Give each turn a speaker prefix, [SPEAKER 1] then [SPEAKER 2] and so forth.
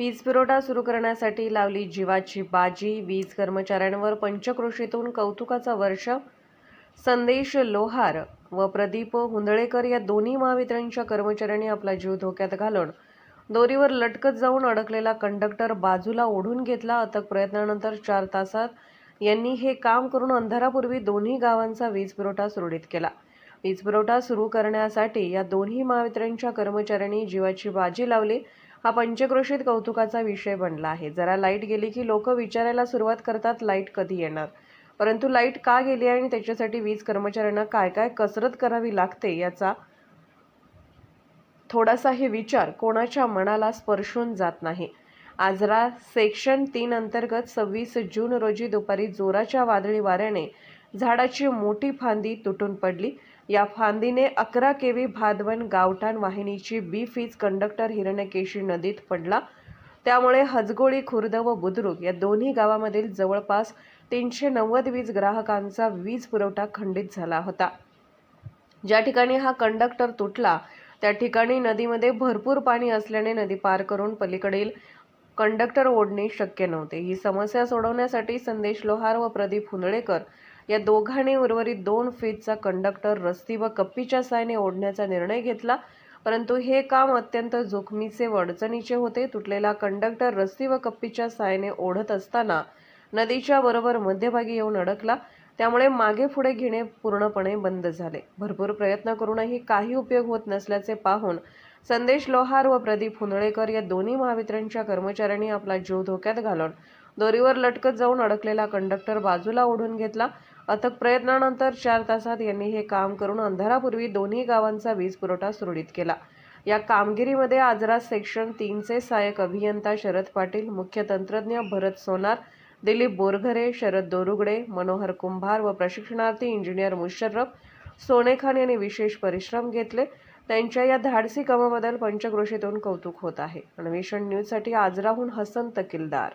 [SPEAKER 1] वीज पुरवठा सुरू करण्यासाठी लावली जीवाची बाजी. वीज कर्मचाऱ्यांवर पंचक्रोशीतून कौतुकाचा वर्ष. संदेश लोहार व प्रदीप हुंदळेकर या दोन्ही महावितरणच्या कर्मचाऱ्यांनी आपला जीव धोक्यात घालून दोरीवर लटकत जाऊन अडकलेला कंडक्टर बाजूला ओढून घेतला. अथक प्रयत्नानंतर चार तासात यांनी हे काम करून अंधारापूर्वी दोन्ही गावांचा वीज पुरवठा सुरळीत केला. वीज पुरवठा सुरू करण्यासाठी या दोन्ही महावितरणच्या कर्मचाऱ्यांनी जीवाची बाजी लावली. हा पंचक्रोशीत कौतुकाचा विषय बनला आहे. जरा लाइट गेली की लोक विचारायला सुरुवात करतात लाइट कधी येणार? परंतु लाइट का गेली आणि त्याच्यासाठी वीज कर्मचाऱ्यांना काय काय कसरत करावी लागते याचा थोडासाही विचार कोणाच्या मनाला स्पर्शून जात नाही. आजरा सेक्शन तीन अंतर्गत सव्वीस जून रोजी दुपारी जोराच्या वादळी वाऱ्याने झाडाची मोठी फांदी तुटून पडली. या फांदीने अकरा केवी भादवन गावठाण वाहिनीची बी फीज कंडक्टर हिरण्यकेशी नदीत पडला. त्यामुळे हजगोळी खुर्द व बुद्रुक या दोन्ही गावामधील जवळपास तीनशे नव्वद वीज ग्राहकांचा वीज पुरवठा खंडित झाला होता. ज्या ठिकाणी हा कंडक्टर तुटला त्या ठिकाणी नदीमध्ये भरपूर पाणी असल्याने नदी पार करून पलीकडील कंडक्टर ओढणे शक्य नव्हते. ही समस्या सोडवण्यासाठी संदेश लोहार व प्रदीप हुंदळेकर या दोघांनी उर्वरित दोन फीटचा कंडक्टर रस्ती व कप्पीच्या सायने ओढण्याचा निर्णय घेतला. परंतु हे काम अत्यंत जोखमीचे व अडचणीचे होते. तुटलेला कंडक्टर रस्ती व कप्पीच्या सायने ओढत असताना नदीच्या बरोबर मध्यभागी येऊन अडकला. त्यामुळे मागे पुढे घेणे पूर्णपणे बंद झाले. भरपूर प्रयत्न करूनही काही उपयोग होत नसल्याचे पाहून संदेश लोहार व प्रदीप हुंदळेकर या दोन्ही महावितरणच्या कर्मचाऱ्यांनी आपला जीव धोक्यात घालून दोरीवर लटकत जाऊन अडकलेला कंडक्टर बाजूला ओढून घेतला. अथक प्रयत्नानंतर चार तासात यांनी हे काम करून अंधारापूर्वी दोन्ही गावांचा वीज पुरवठा सुरळीत केला. या कामगिरीमध्ये आजरा सेक्शन तीनचे सहाय्यक अभियंता शरद पाटील मुख्य तंत्रज्ञ भरत सोनार दिलीप बोरघरे शरद दोरुगडे मनोहर कुंभार व प्रशिक्षणार्थी इंजिनियर मुशर्रफ सोनेखान यांनी विशेष परिश्रम घेतले. त्यांच्या या धाडसी कामाबद्दल पंचक्रोशीतून कौतुक होत आहे. अन्वेषण न्यूजसाठी आजराहून हसन तकिलदार.